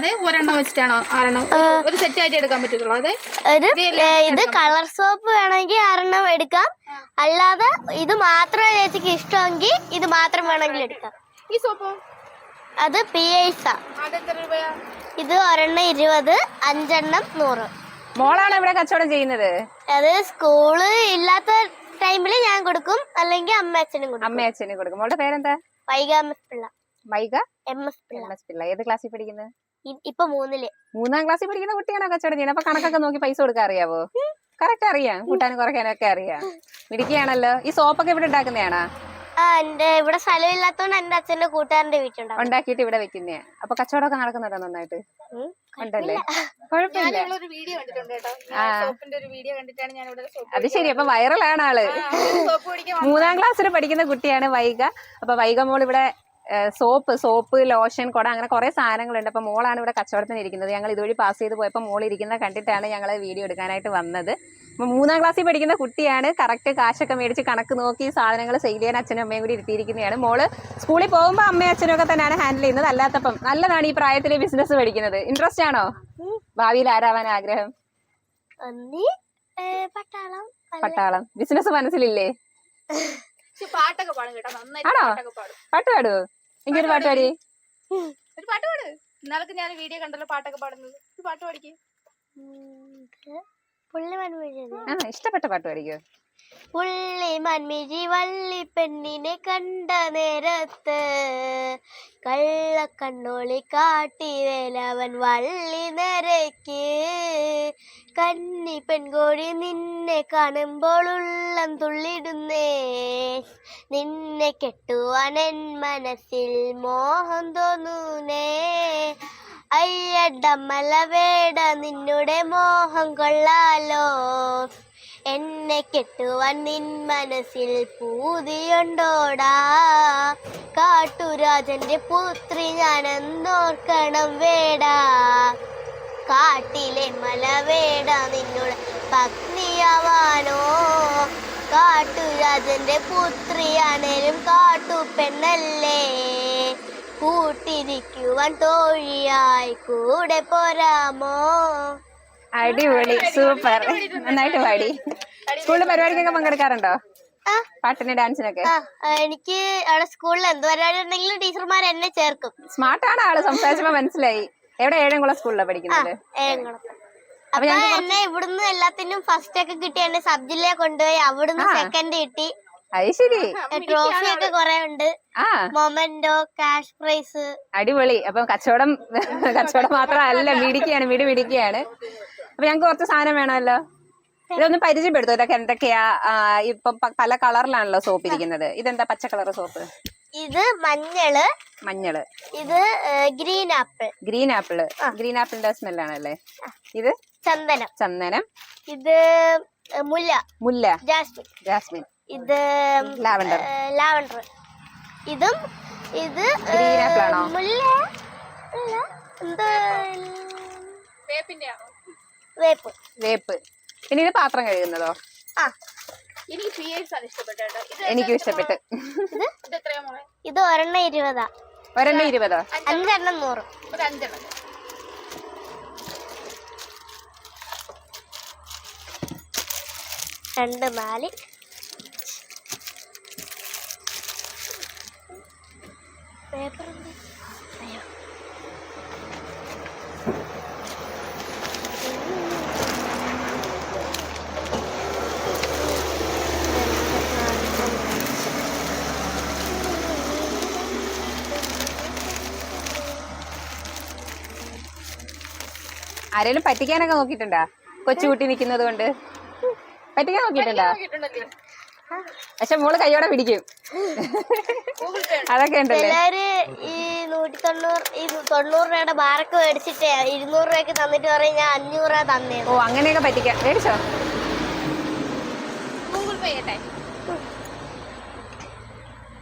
അതെ ഒരെണ്ണം വെച്ചിട്ടാണോ? ആറെണ്ണം. ഒരു സെറ്റ് ആയിട്ട് എടുക്കാൻ പറ്റത്തുള്ളൂ. അതെ? ഒരു ഇത് കളർ സോപ്പ് വേണമെങ്കിൽ ആറെണ്ണം എടുക്കാം. അല്ലാതെ ഇത് മാത്രം ചേച്ചിക്ക് ഇഷ്ടമെങ്കിൽ ഇത് മാത്രം വേണമെങ്കിൽ എടുക്കാം. ഈ സോപ്പോ? അത് പി ഐസ ഇത് ഒരെണ്ണം ഇരുപത് അഞ്ചെണ്ണം നൂറ്. മോളാണ് ഇവിടെ കച്ചവടം ചെയ്യുന്നത്? അത് സ്കൂൾ ഇല്ലാത്ത ടൈമിൽ ഞാൻ കൊടുക്കും. അല്ലെങ്കിൽ അമ്മ അച്ഛനും കൊടുക്കും. അമ്മ അച്ഛനും കൊടുക്കും. മോളുടെ പേരെന്താ? വൈക എം എസ് പിള്ള. വൈക M S Pillai. M S Pillai. ഏത് ക്ലാസ്സിൽ പഠിക്കുന്നത് ഇപ്പൊ മൂന്നിൽ. മൂന്നാം ക്ലാസ്സിൽ പഠിക്കുന്ന കുട്ടിയാണോ കച്ചവടം ചെയ്യുന്നത്? അപ്പൊ കണക്കൊക്കെ നോക്കി പൈസ കൊടുക്കാൻ അറിയാവോ? കറക്റ്റ് അറിയാം. കൂട്ടാനും കുറയ്ക്കാനും ഒക്കെ അറിയാം. മിടിക്കുകയാണല്ലോ ഈ സോപ്പൊക്കെ ഇവിടെ ഉണ്ടാക്കുന്നതാണോ എന്റെ ഇവിടെ സ്ഥലം ഇല്ലാത്തോണ്ട് എന്റെ അച്ഛന്റെ കൂട്ടുകാരന്റെ ഉണ്ടാക്കിയിട്ട് ഇവിടെ വെക്കുന്നയാ. അപ്പൊ കച്ചവടമൊക്കെ നടക്കുന്നുണ്ടോ നന്നായിട്ട്? ഉം. ഉണ്ടല്ലേ? കുഴപ്പമില്ല. ഞാനുള്ള ഒരു വീഡിയോ കണ്ടിട്ടുണ്ട് കേട്ടോ. സോപ്പിന്റെ ഒരു വീഡിയോ കണ്ടിട്ടാണ് ഞാൻ ഇവിടെ സോപ്പ് അത് ശരി. അപ്പൊ വൈറലാണ് ആൾ സോപ്പ് പിടിക്കാൻ മൂന്നാം ക്ലാസ്സിൽ പഠിക്കുന്ന കുട്ടിയാണ് വൈഗ. അപ്പൊ വൈഗ മോൾ ഇവിടെ സോപ്പ് സോപ്പ് ലോഷൻ കുട അങ്ങനെ കുറേ സാധനങ്ങളുണ്ട്. അപ്പൊ മോളാണ് ഇവിടെ കച്ചവടത്തിന് ഇരിക്കുന്നത്. ഞങ്ങൾ ഇതുവഴി പാസ് ചെയ്ത് പോയപ്പോൾ മോൾ ഇരിക്കുന്ന കണ്ടിട്ടാണ് ഞങ്ങൾ വീഡിയോ എടുക്കാനായിട്ട് വന്നത്. അപ്പൊ മൂന്നാം ക്ലാസ്സിൽ പഠിക്കുന്ന കുട്ടിയാണ്. കറക്റ്റ് കാശൊക്കെ മേടിച്ച് കണക്ക് നോക്കി സാധനങ്ങൾ സെയിൽ ചെയ്യാൻ അച്ഛനും അമ്മയും കൂടി ഇരുത്തിയിരിക്കുന്നതാണ്. മോൾ സ്കൂളിൽ പോകുമ്പോൾ അമ്മയും അച്ഛനും ഒക്കെ തന്നെയാണ് ഹാൻഡിൽ ചെയ്യുന്നത്. അല്ലാത്തപ്പം നല്ലതാണ് ഈ പ്രായത്തിലെ ബിസിനസ് പഠിക്കുന്നത്. ഇൻട്രസ്റ്റ് ആണോ? ഭാവിയിൽ ആരാവാൻ ആഗ്രഹം? പട്ടാളം. പട്ടാളം. ബിസിനസ് മനസ്സിലില്ലേ? പാട്ടൊക്കെ പാടും കേട്ടോ. നന്നായിട്ട് ആണോ? പാട്ടൊക്കെ പാടും. പാട്ട് പാടുവോ? എനിക്കൊരു പാട്ട് പാടി. ഒരു പാട്ട് പാട്. ഇന്നാൾക്ക് ഞാൻ വീഡിയോ കണ്ടല്ലോ പാട്ടൊക്കെ പാടുന്നത്. ഒരു പാട്ട് പാടിക്കേ. ഉം, പുള്ളി മൺമിഴി ആ ഇഷ്ടപ്പെട്ട പാട്ട് പാടിക്കോ. പുള്ളി മൺമിഴി വള്ളി പെണ്ണിനെ കണ്ട നേരത്ത് കള്ളക്കണ്ണോളി കാട്ടി വേലവൻ വള്ളി നിരക്ക് കന്നി പെൺകോഴി നിന്നെ കാണുമ്പോൾ ഉള്ളം തുള്ളിടുന്നേ നിന്നെ കെട്ടുവാൻ എൻ മനസ്സിൽ മോഹം തോന്നൂനേ. അയ്യടമല വേട നിന്നുടെ മോഹം കൊള്ളാലോ. എന്നെ കെട്ടുവാൻ നിൻ മനസ്സിൽ പൂതിയുണ്ടോടാ. കാട്ടുരാജന്റെ പുത്രി ഞാനെന്നോർക്കണം വേടാ. കാട്ടിലെ മലവേട നിന്നോട് പത്നിയാവാനോ? കാട്ടുരാജന്റെ പുത്രിയാണേലും കാട്ടുപെണ്ണല്ലേ? കൂട്ടിരിക്കുവാൻ തോഴിയായി കൂടെ പോരാമോ? അടിപൊളി സൂപ്പർ. നന്നായിട്ട് പാടി. സ്കൂളിൽ പരിപാടിക്കൊക്കെ പങ്കെടുക്കാറുണ്ടോ? ആ. പാട്ടിന് ഡാൻസിനൊക്കെ? എനിക്ക് അവിടെ സ്കൂളിൽ എന്ത് പരിപാടി ഉണ്ടെങ്കിലും ടീച്ചർമാർ എന്നെ ചേർക്കും. സ്മാർട്ടാണ് ആൾ സംസാരിച്ചപ്പോ മനസ്സിലായി. എവിടെ ഏഴംകുളം സ്കൂളിലാണ് പഠിക്കുന്നത്? ഏഴംകുളത്ത് അപ്പൊ എന്നെ ഇവിടുന്ന് എല്ലാത്തിനും ഫസ്റ്റ് ഒക്കെ കിട്ടി എന്നെ സബ് ജില്ലയെ കൊണ്ടുപോയി. അവിടുന്ന് സെക്കൻഡ് കിട്ടി. അത് ട്രോഫി ഒക്കെ കൊറേ ഉണ്ട്. ആ. മൊമെന്റോ ക്യാഷ് പ്രൈസ് അടിപൊളി. അപ്പൊ കച്ചവടം കച്ചവടം മാത്രമല്ല മിടിക്കുകയാണ് മിടി മിടിക്കുകയാണ് അപ്പൊ ഞങ്ങക്ക് കുറച്ച് സാധനം വേണമല്ലോ. ഇതൊന്ന് പരിചയപ്പെടുത്തു. ഇതൊക്കെ എന്തൊക്കെയാ? ഇപ്പൊ പല കളറിലാണല്ലോ സോപ്പ് ഇരിക്കുന്നത്. ഇതെന്താ പച്ച കളർ സോപ്പ്? ഇത് മഞ്ഞൾ മഞ്ഞൾ. ഇത് green apple. Green apple. Green ആപ്പിളിന്റെ സ്മെല്ലാണല്ലേ? ഇത്? ചന്ദനം. ചന്ദനം. ഇത് മുല്ല. മുല്ല. ജാസ്മിൻ. ജാസ്മിൻ. ഇത് ലാവണ്ടർ. ലാവണ്ടർ. ഇതും ഇത് മുല്ല. വേപ്പ്. വേപ്പ്. ഇനി ഇത് പാത്രം കഴുകുന്നതോ? ആ. എനിക്ക് പി ആണ് ഇഷ്ടപ്പെട്ടത് കേട്ടോ. ഇത് എനിക്കും ഇഷ്ടപ്പെട്ടു. ഇത് എത്രയാ മോളെ? ഇത് ഒരെണ്ണം ഇരുപതാ. ഒരെണ്ണം ഇരുപതോ? അഞ്ചെണ്ണം നൂറ്. ഒരു അഞ്ചെണ്ണം. രണ്ട് നാല്. പേപ്പർ ഉണ്ട്. ആരെങ്കിലും പറ്റിക്കാനൊക്കെ നോക്കിയിട്ടുണ്ടാ? കൊച്ചുകുട്ടി നിൽക്കുന്നത് കൊണ്ട്. പറ്റിക്കാൻ നോക്കിയിട്ടുണ്ടാ? പക്ഷെ മോൾ കൈയോടെ പിടിക്കും. അതൊക്കെ ഉണ്ടല്ലേ? ഈ നൂറ്റി തൊണ്ണൂറ് ഈ തൊണ്ണൂറ് രൂപയുടെ ബാരക്ക് മേടിച്ചിട്ട് ഇരുന്നൂറ് രൂപയ്ക്ക് തന്നിട്ട് പറയും ഞാൻ അഞ്ഞൂറ് രൂപ തന്നേ ഓ അങ്ങനെയൊക്കെ പറ്റിക്കാം. മേടിച്ചോ? ഗൂഗിൾ പേ ചെയ്യട്ടെ.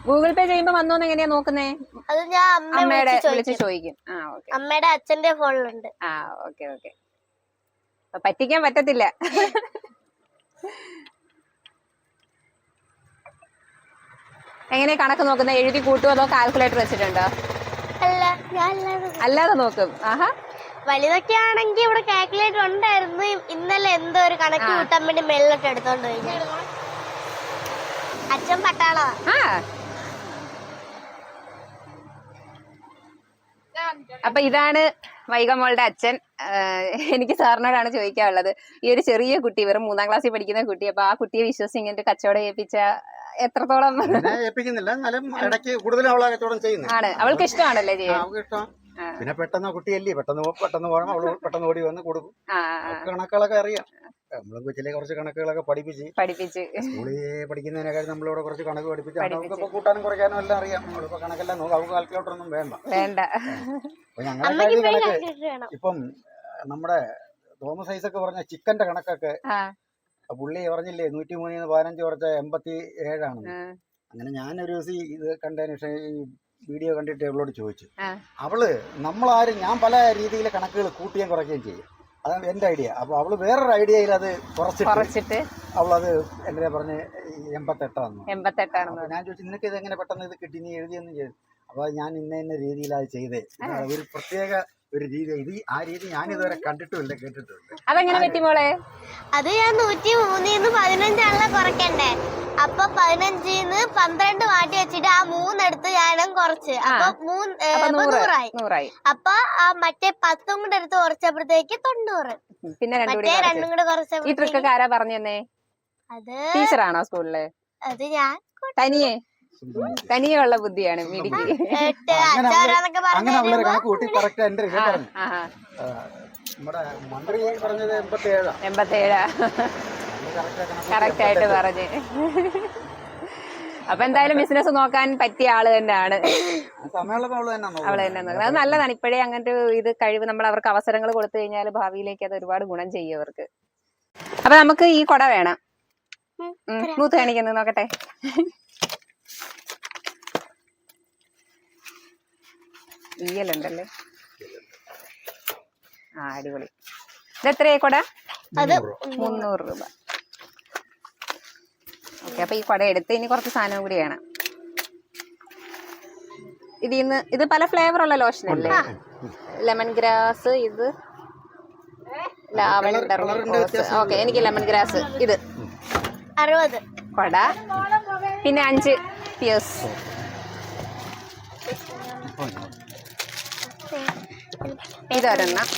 ഗൂഗിൾ പേ ചെയ്യുമ്പോ വന്നോന്ന് എങ്ങനെയാ നോക്കുന്നേ? അത് ഞാൻ അമ്മ അമ്മയുടെ വിളിച്ച് ചോദിക്കും. ആ ഓക്കെ. അമ്മയുടെ അച്ഛന്റെ ഫോണിലുണ്ട്. ആ ഓക്കെ ഓക്കെ. പറ്റിക്കാൻ പറ്റത്തില്ല. എങ്ങനെ കണക്ക് നോക്കുന്നത് എഴുതി കൂട്ടുമോ അതോ കാൽക്കുലേറ്റർ വെച്ചിട്ടുണ്ടോ? അല്ല ഞാൻ അല്ലാതെ നോക്കും. ആഹാ. വലുതൊക്കെ ആണെങ്കിൽ ഇവിടെ കാൽക്കുലേറ്റർ ഉണ്ടായിരുന്നു. ഇന്നലെ എന്തോ ഒരു കണക്ക് കൂട്ടാൻ വേണ്ടി മെല്ലോട്ട് എടുത്തോണ്ട് പോയി. അച്ഛൻ പട്ടാളോ ആ. അപ്പൊ ഇതാണ് വൈകമോളുടെ അച്ഛൻ. എനിക്ക് സാറിനോടാണ് ചോദിക്കാനുള്ളത്. ഈ ഒരു ചെറിയ കുട്ടി വെറും മൂന്നാം ക്ലാസ്സിൽ പഠിക്കുന്ന കുട്ടി അപ്പൊ ആ കുട്ടിയെ വിശ്വസിച്ച് ഇങ്ങനെ ഒരു കച്ചവടം ഏൽപ്പിച്ച എത്രത്തോളം ഏൽപ്പിക്കുന്നില്ല. എന്നാലും ഇടയ്ക്ക് കൂടുതലും അവളെ കച്ചവടം ചെയ്യുന്നത്. ആണ്. അവൾക്ക് ഇഷ്ടമാണല്ലേ ചെയ്യാൻ അവൾക്ക് ഇഷ്ടം. പിന്നെ പെട്ടെന്ന് കുട്ടിയല്ലേ? പെട്ടെന്ന് പെട്ടെന്ന് പോകണം അവൾ പെട്ടെന്ന് ഓടി വന്ന് കൊടുക്കും കണക്കുകളൊക്കെ അറിയാം. നമ്മളും കൊച്ചിലെ കുറച്ച് കണക്കുകളൊക്കെ പഠിപ്പിച്ച്. പഠിപ്പിച്ച്. സ്കൂളിൽ പഠിക്കുന്നതിനേക്കാൾ നമ്മളിവിടെ കുറച്ച് കണക്ക് പഠിപ്പിച്ച്. നമുക്ക് ഇപ്പൊ കൂട്ടാനും കുറയ്ക്കാനും എല്ലാം അറിയാം. നമ്മളിപ്പോ കണക്കെല്ലാം നോക്കാം. നമുക്ക് കാൽക്കുലേറ്റർ ഒന്നും വേണ്ട. വേണ്ട. അപ്പൊ ഞങ്ങളെ അമ്മയ്ക്ക് കാര്യം ഇപ്പോഴും കണക്ക് ഇപ്പം നമ്മുടെ തോമസ് ഐസക്ക് പറഞ്ഞ ചിക്കന്റെ കണക്കൊക്കെ പുള്ളി പറഞ്ഞില്ലേ നൂറ്റി മൂന്നിന്ന് പതിനഞ്ച് കുറച്ച എൺപത്തി ഏഴാണ് അങ്ങനെ ഞാനൊരു ദിവസം ഇത് കണ്ടതിന് ശേഷം ഈ വീഡിയോ കണ്ടിട്ട് അവളോട് ചോദിച്ചു. അവൾ നമ്മളാരും ഞാൻ പല രീതിയിലെ കണക്കുകൾ കൂട്ടുകയും കുറയ്ക്കുകയും ചെയ്യും. അതാണ് എന്റെ ഐഡിയ. അപ്പോൾ അവൾ വേറൊരു ഐഡിയയിൽ അത് കുറച്ചിട്ട് അവളത് എന്റെ പറഞ്ഞ് എൺപത്തെട്ടാന്ന് എൺപത്തെട്ടാണെന്ന് ഞാൻ ചോദിച്ചു നിനക്ക് ഇത് എങ്ങനെ പെട്ടെന്ന് ഇത് കിട്ടി? നീ എഴുതിയെന്ന് ചെയ്തു അപ്പോൾ ഞാൻ ഇന്ന ഇന്ന രീതിയിലാണ് ചെയ്തേ. ഒരു പ്രത്യേക ഒരു രീതി ഇത് ആ രീതി ഞാൻ ഇതുവരെ കണ്ടിട്ടുമില്ല കേട്ടിട്ടുമില്ല. അതെങ്ങനെ പറ്റി മോളെ? അത് ഞാൻ നൂറ്റി മൂന്നിന്ന് പതിനഞ്ചാണല്ലോ കുറയ്ക്കണ്ടേ. അപ്പൊ പതിനഞ്ചിന്ന് പന്ത്രണ്ട് മാറ്റി വെച്ചിട്ട് ആ മൂന്നെടുത്ത് ഞാനും കുറച്ച്. അപ്പൊ മൂന്ന് നൂറായി. അപ്പൊ ആ മറ്റേ പത്തും കൂടെ എടുത്ത് കുറച്ചപ്പോഴത്തേക്ക് തൊണ്ണൂറ്. പിന്നെ രണ്ടു കൂടി മറ്റേ കുറച്ച്. രണ്ടും കൂടെ ഈ ട്രിക്കൊക്കെ ആരാ പറഞ്ഞു തന്നെ അത് ടീച്ചറാണോ സ്കൂളിൽ? അത് ഞാൻ തനിയെ? തനിയെ ഉള്ള ബുദ്ധിയാണ് മിടുക്കി. അങ്ങനെ അവളൊരു കണക്ക് കൂട്ടി കറക്റ്റ് എന്റെ പറഞ്ഞു ആ, ആ. ആ, നമ്മുടെ മന്ത്രി പറഞ്ഞത് എൺപത്തി എൺപത്തേഴാ. കറക്റ്റ് ആയിട്ട് പറഞ്ഞു. അപ്പൊ എന്തായാലും ബിസിനസ് നോക്കാൻ പറ്റിയ ആൾ തന്നെയാണ്. അവൾ തന്നെ. നോക്കുന്നത് അത് നല്ലതാണ്. ഇപ്പോഴേ അങ്ങനത്തെ ഇത് കഴിവ് നമ്മൾ അവർക്ക് അവസരങ്ങൾ കൊടുത്തു കഴിഞ്ഞാൽ ഭാവിയിലേക്ക് അത് ഒരുപാട് ഗുണം ചെയ്യും അവർക്ക്. അപ്പൊ നമുക്ക് ഈ കൊട വേണം. മൂത്ത് കാണിക്കുന്നത് നോക്കട്ടെ. ഈയലുണ്ടല്ലേ ആ അടിപൊളി. ഇത് എത്രയായി കൊട? അത് മുന്നൂറ് രൂപ. ഓക്കെ അപ്പൊ ഈ കൊട എടുത്ത് ഇനി കുറച്ച് സാധനം കൂടി വേണം. ഇതിന്ന് ഇത് പല ഫ്ലേവർ ഉള്ള ലോഷൻ അല്ലേ? ലെമൺ ഗ്രാസ് ഇത്. ലാവൻഡർ ഓക്കെ എനിക്ക് ലെമൺ ഗ്രാസ് ഇത്. അറുപത്. കൊട. പിന്നെ അഞ്ച് പിയേഴ്സ് ഇതൊരെണ്ണം.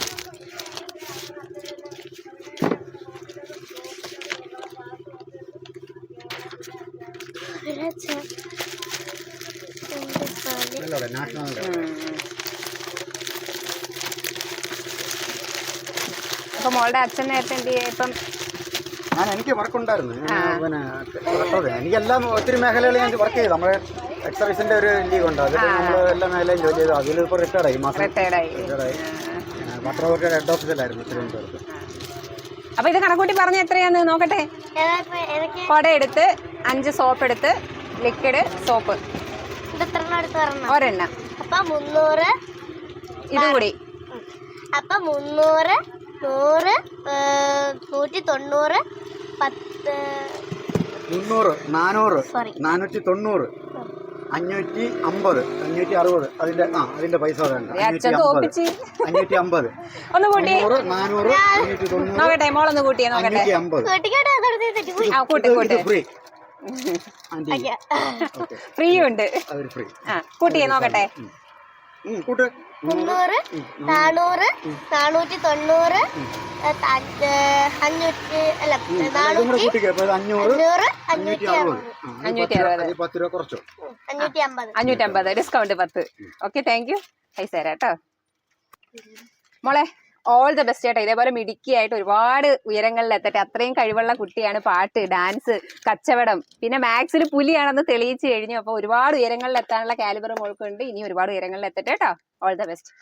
അപ്പൊ മോളുടെ അച്ഛൻ നേരത്തെ എന്ത് ചെയ്യാ? ഇപ്പം ഞാൻ എനിക്ക് വർക്ക് ഉണ്ടായിരുന്നു. ഞാൻ പിന്നെ എനിക്കെല്ലാം ഒത്തിരി മേഖലകളിൽ ഞാൻ വർക്ക് ചെയ്തു. നമ്മുടെ എക്സർവീസിന്റെ ഒരു ലീഗ് ഉണ്ട്. അതിൽ നമ്മൾ എല്ലാ മേഖലയും ജോലി ചെയ്തു. അതിൽ ഇപ്പോൾ റിട്ടയർഡ് ആയി. ഈ മാസം റിട്ടയർഡായി റിട്ടയർഡ് ആയി. പത്രവർക്കയുടെ ഹെഡ് ഓഫീസിലായിരുന്നു തിരുവനന്തപുരത്ത്. അപ്പൊ ഇത് കണക്കൂട്ടി പറഞ്ഞ എത്രയാന്ന് നോക്കട്ടെ? കുട എടുത്ത് അഞ്ച് സോപ്പ് എടുത്ത് ലിക്വിഡ് സോപ്പ് ഒരെണ്ണം. അപ്പൊ മുന്നൂറ് ഇതും കൂടി. അപ്പൊ മുന്നൂറ് നൂറ് നൂറ്റി തൊണ്ണൂറ് പത്ത് മുന്നൂറ് നാനൂറ് സോറി നാനൂറ്റി തൊണ്ണൂറ് അഞ്ഞൂറ്റി അമ്പത് അഞ്ഞൂറ്റി അറുപത്. അതിന്റെ ആ അതിന്റെ പൈസ വേണ്ട. അഞ്ഞൂറ്റി അമ്പത്. ഒന്ന് കൂട്ടി. മുന്നൂറ് നാനൂറ് അഞ്ഞൂറ്റി തൊണ്ണൂറ്. നോക്കട്ടെ മോളൊന്ന് നോക്കട്ടെ. അഞ്ഞൂറ്റി അമ്പത്. ഫ്രീ ഫ്രീ ഉണ്ട് അതൊരു ഫ്രീ ആ കൂട്ടിയേ നോക്കട്ടെ. കൂട്ട് മുന്നൂറ് നാനൂറ് നാനൂറ്റി തൊണ്ണൂറ് അഞ്ഞൂറ്റി അല്ല നാനൂറ്റി അഞ്ഞൂറ് അറുപത്. അമ്പത്. അഞ്ഞൂറ്റമ്പത് ഡിസ്കൗണ്ട് പത്ത്. ഓക്കെ താങ്ക് യു പൈസ തരാം കേട്ടോ. മോളെ ഓൾ ദ ബെസ്റ്റ് ആയിട്ട് ഇതേപോലെ മിടുക്കിയായിട്ട് ഒരുപാട് ഉയരങ്ങളിൽ എത്തട്ടെ. അത്രയും കഴിവുള്ള കുട്ടിയാണ് പാട്ട് ഡാൻസ് കച്ചവടം. പിന്നെ മാത്സിൽ പുലിയാണെന്ന് തെളിയിച്ചു കഴിഞ്ഞു. അപ്പോൾ ഒരുപാട് ഉയരങ്ങളിൽ എത്താനുള്ള കാലിബർ മോൾക്കുണ്ട്. ഇനി ഒരുപാട് ഉയരങ്ങളിൽ എത്തട്ടെ കേട്ടോ ഓൾ ദ ബെസ്റ്റ്